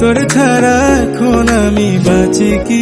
তোর ছাড়া এখন আমি বাঁচি কি